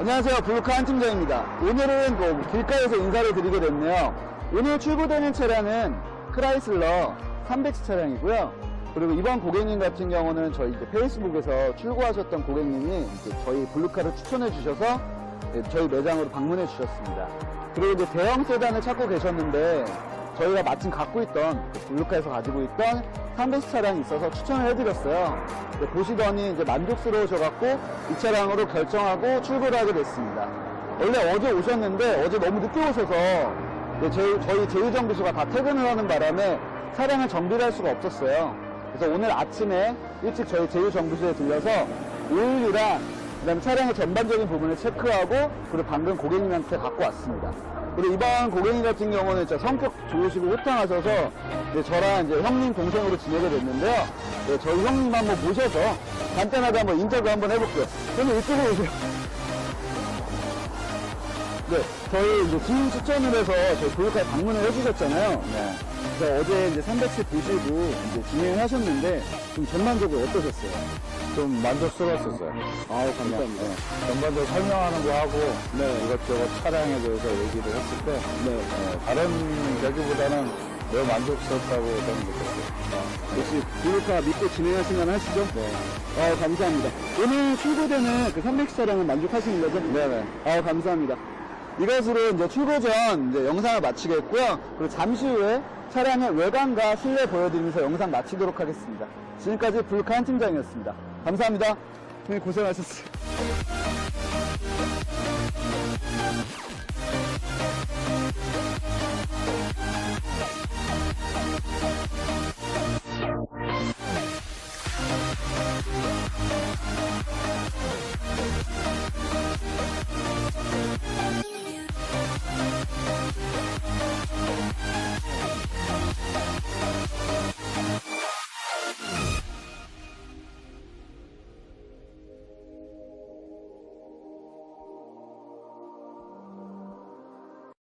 안녕하세요. 블루카 한 팀장입니다. 오늘은 뭐 길가에서 인사를 드리게 됐네요. 오늘 출고되는 차량은 크라이슬러 300시 차량이고요. 그리고 이번 고객님 같은 경우는 저희 이제 페이스북에서 출고하셨던 고객님이 이제 저희 블루카를 추천해 주셔서 네, 저희 매장으로 방문해 주셨습니다. 그리고 이제 대형 세단을 찾고 계셨는데 저희가 마침 갖고 있던 그 블루카에서 가지고 있던 300시 차량이 있어서 추천을 해드렸어요. 보시더니 이제 만족스러우셔갖고 이 차량으로 결정하고 출고를 하게 됐습니다. 원래 어제 오셨는데 어제 너무 늦게 오셔서 저희, 저희 제휴정비소가 다 퇴근을 하는 바람에 차량을 정비를 할 수가 없었어요. 그래서 오늘 아침에 일찍 저희 제휴정비소에 들려서 오일이랑 그다음에 차량의 전반적인 부분을 체크하고 그리고 방금 고객님한테 갖고 왔습니다. 그리고 이번 고객님 같은 경우는 진짜 성격 좋으시고 호탕하셔서 이제 저랑 이제 형님 동생으로 지내게 됐는데요. 네, 저희 형님 한번 모셔서 간단하게 한번 인터뷰 한번 해볼게요. 그러면 이쪽으로 오세요. 네, 저희 이제 지인 추천을 해서 저희 교육과에 방문을 해주셨잖아요. 네. 그래서 어제 이제 300시 보시고 이제 진행하셨는데 좀 전반적으로 어떠셨어요? 좀 만족스러웠었어요. 아우, 감사합니다. 네. 전반적으로 설명하는 거 하고 이것저것 차량에 대해서 얘기를 했을 때 네. 네, 다른 얘기보다는 매우 만족스럽다고 저는 느꼈어요. 역시 교육과 믿고 진행하시면 하시죠? 네. 아 감사합니다. 오늘 출고되는 그 300시 차량은 만족하시는 거죠? 네네. 아 감사합니다. 이것으로 이제 출고 전 이제 영상을 마치겠고요. 그리고 잠시 후에 차량의 외관과 실내 보여드리면서 영상 마치도록 하겠습니다. 지금까지 불카 한 팀장이었습니다. 감사합니다. 고생하셨어요.